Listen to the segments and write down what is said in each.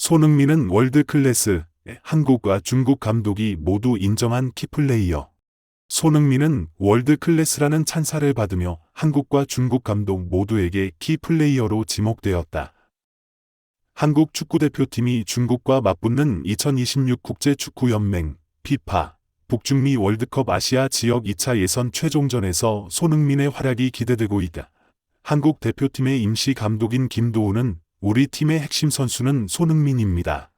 손흥민은 월드 클래스, 한국과 중국 감독이 모두 인정한 키플레이어. 손흥민은 월드 클래스라는 찬사를 받으며 한국과 중국 감독 모두에게 키플레이어로 지목되었다. 한국 축구대표팀이 중국과 맞붙는 2026 국제축구연맹 피파 북중미 월드컵 아시아 지역 2차 예선 최종전에서 손흥민의 활약이 기대되고 있다. 한국 대표팀의 임시 감독인 김도우는 우리 팀의 핵심 선수는 손흥민입니다.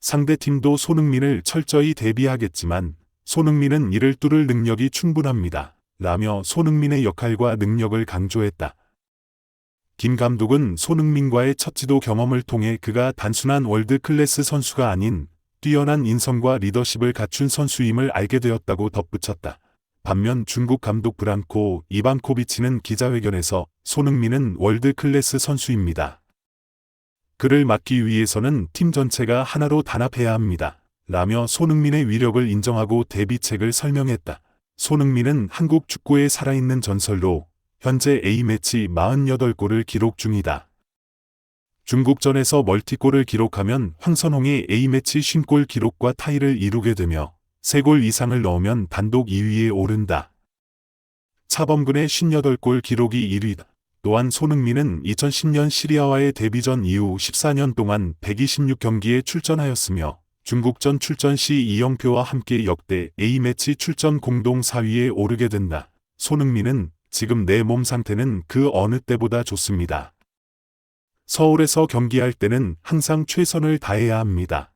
상대팀도 손흥민을 철저히 대비하겠지만 손흥민은 이를 뚫을 능력이 충분합니다. 라며 손흥민의 역할과 능력을 강조했다. 김 감독은 손흥민과의 첫 지도 경험을 통해 그가 단순한 월드 클래스 선수가 아닌 뛰어난 인성과 리더십을 갖춘 선수임을 알게 되었다고 덧붙였다. 반면 중국 감독 브란코 이반코비치는 기자회견에서 손흥민은 월드 클래스 선수입니다. 그를 막기 위해서는 팀 전체가 하나로 단합해야 합니다. 라며 손흥민의 위력을 인정하고 대비책을 설명했다. 손흥민은 한국 축구의 살아있는 전설로 현재 A매치 48골을 기록 중이다. 중국전에서 멀티골을 기록하면 황선홍의 A매치 50골 기록과 타이를 이루게 되며 3골 이상을 넣으면 단독 2위에 오른다. 차범근의 58골 기록이 1위다. 또한 손흥민은 2010년 시리아와의 데뷔전 이후 14년 동안 126경기에 출전하였으며 중국전 출전 시 이영표와 함께 역대 A매치 출전 공동 4위에 오르게 된다. 손흥민은 지금 내 몸 상태는 그 어느 때보다 좋습니다. 서울에서 경기할 때는 항상 최선을 다해야 합니다.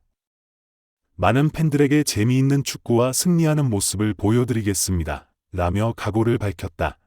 많은 팬들에게 재미있는 축구와 승리하는 모습을 보여드리겠습니다. 라며 각오를 밝혔다.